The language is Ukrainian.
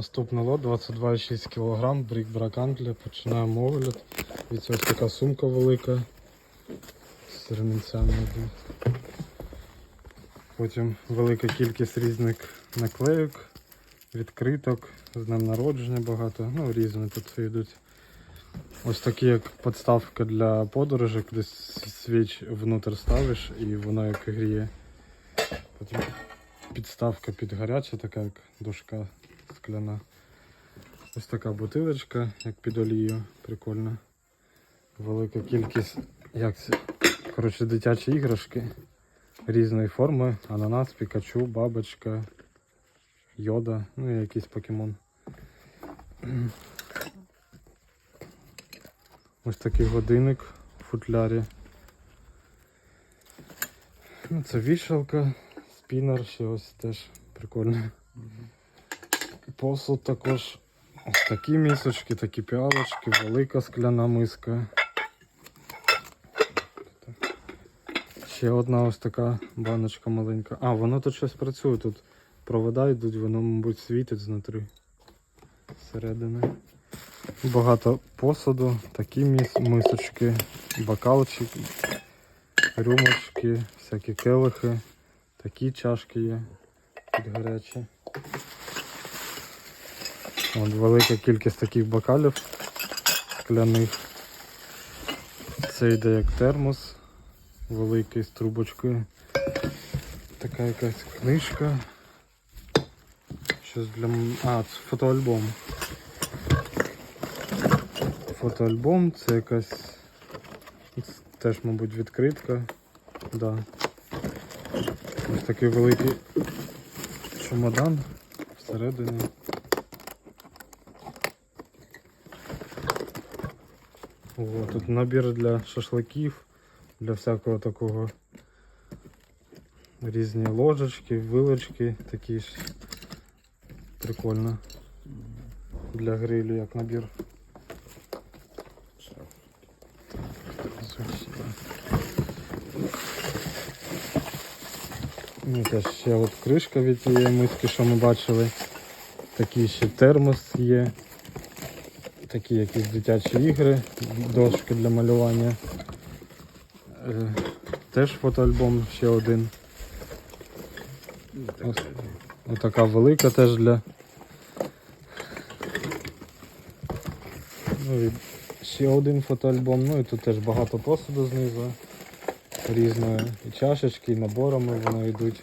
Наступний лот 22,6 кг, брік бракантлі. Починаємо огляд. Це ось така сумка велика з ремінцями. Потім велика кількість різних наклейок, відкриток, з днем народження багато, ну різні тут йдуть. Ось такі як подставка для подорожок, де свіч внутрь ставиш і воно як гріє. Потім підставка під гаряче, така як дошка скляна. Ось така бутилочка, як під олію, прикольно. Велика кількість, як це? Коротше, дитячі іграшки різної форми. Ананас, пікачу, бабочка, йода, ну і якийсь покемон. Ось такий годинник в футлярі. Ну, це вішалка, спінер, ще ось теж прикольно. Посуд також. Ось такі місочки, такі піалочки, велика скляна миска. Ще одна ось така баночка маленька. А, воно тут щось працює. Тут провода йдуть, воно, мабуть, світить знутри. Зсередини. Багато посуду, такі мисочки, бокалчики, рюмочки, всякі келихи, такі чашки є під гарячі. От велика кількість таких бокалів скляних. Це йде як термос, великий з трубочкою. Така якась книжка. Щось для... А, це фотоальбом. Фотоальбом, це якась це теж, мабуть, відкритка. Да. Ось такий великий чемодан всередині. О, тут набір для шашликів, для всякого такого. Різні ложечки, вилочки такі ж. Прикольно. Для грилю як набір. Теж ще от кришка від цієї миски, що ми бачили. Такий ще термос є. Такі якісь дитячі ігри, дошки для малювання. Е, Теж фотоальбом ще один. Ось, отака велика теж для. Ну і ще один фотоальбом, ну і тут теж багато посуду знизу різної. І чашечки, і наборами вони йдуть.